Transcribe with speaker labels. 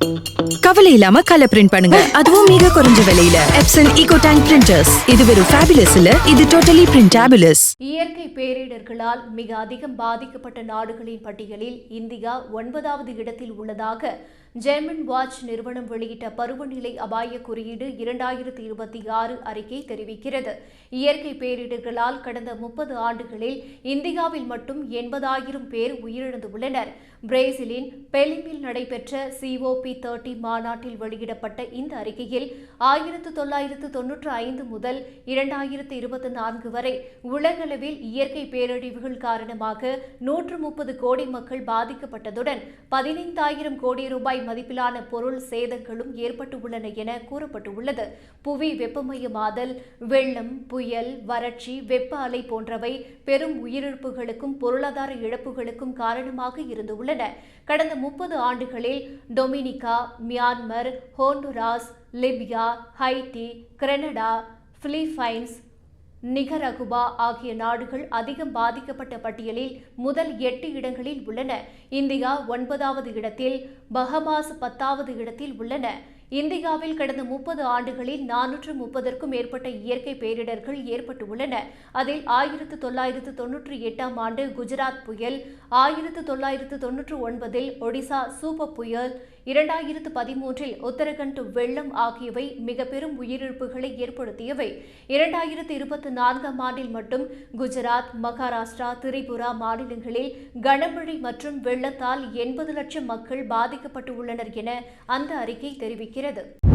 Speaker 1: Thank கவலை இல்லாம colour print பண்ணுங்க. அதுவும் மிக குறைஞ்ச விலையில. எப்சன் ஈகோ டேங்க் பிரிண்டர்ஸ் இது வெறும் ஃபேபுலஸ் இல்ல இது டோட்டலி பிரிண்டாபுலஸ்
Speaker 2: இயற்கை பேரிடர்களால் மிக அதிகம் பாதிக்கப்பட்ட நாடுகளின் பட்டியலில் இந்தியா ஒன்பதாவது இடத்தில் உள்ளதாக ஜெர்மன் வாட்ச் நிறுவனம் வெளியிட்ட பருவநிலை அபாய குறியீடு இரண்டாயிரத்தி இருபத்தி ஆறு அறிக்கை தெரிவிக்கிறது. இயற்கை பேரிடர்களால் கடந்த முப்பது ஆண்டுகளில் இந்தியாவில் மட்டும் எண்பதாயிரம் பேர் உயிரிழந்துள்ளனர். பிரேசிலின் பெலிமில் நடைபெற்ற சிஓபி தேர்ட்டி மாநாட்டில் வெளியிடப்பட்ட இந்த அறிக்கையில் ஆயிரத்து தொள்ளாயிரத்து தொன்னூற்று ஐந்து முதல் இரண்டாயிரத்து இருபத்தி நான்கு வரை உலகளவில் இயற்கை பேரழிவுகள் காரணமாக நூற்று முப்பது கோடி மக்கள் பாதிக்கப்பட்டதுடன் பதினைந்தாயிரம் கோடி ரூபாய் மதிப்பிலான பொருள் சேதங்களும் ஏற்பட்டுள்ளன என கூறப்பட்டுள்ளது. புவி வெப்பமயமாதல் வெள்ளம் புயல் வறட்சி வெப்ப அலை போன்றவை பெரும் உயிரிழப்புகளுக்கும் பொருளாதார இழப்புகளுக்கும் காரணமாக இருந்துள்ளன. கடந்த முப்பது ஆண்டுகளில் Dominica Myanmar Honduras Libya Haiti Canada Philippines Nicaragua ஆகிய நாடுகள் அதிகம் பாதிக்கப்பட்ட பட்டியலில் முதல் எட்டு இடங்களில் உள்ளன. இந்தியா ஒன்பதாவது இடத்தில் பஹமாஸ் பத்தாவது இடத்தில் உள்ளன. இந்தியாவில் கடந்த முப்பது ஆண்டுகளில் நானூற்று முப்பதற்கும் மேற்பட்ட இயற்கை பேரிடர்கள் ஏற்பட்டுள்ளன. அதில் ஆயிரத்து தொள்ளாயிரத்து தொன்னூற்றி எட்டாம் ஆண்டு குஜராத் புயல் ஆயிரத்து தொள்ளாயிரத்து தொன்னூற்று ஒன்பதில் ஒடிசா சூப்பர் புயல் இரண்டாயிரத்து பதிமூன்றில் உத்தரகண்ட் வெள்ளம் ஆகியவை மிக பெரும் உயிரிழப்புகளை ஏற்படுத்தியவை. இரண்டாயிரத்து இருபத்தி நான்காம் ஆண்டில் மட்டும் குஜராத் மகாராஷ்டிரா திரிபுரா மாநிலங்களில் கனமழை மற்றும் வெள்ளத்தால் எண்பது லட்சம் மக்கள் பாதிக்கப்பட்டுள்ளனர் என அந்த அறிக்கை தெரிவிக்கிறது. இருக்கிறது.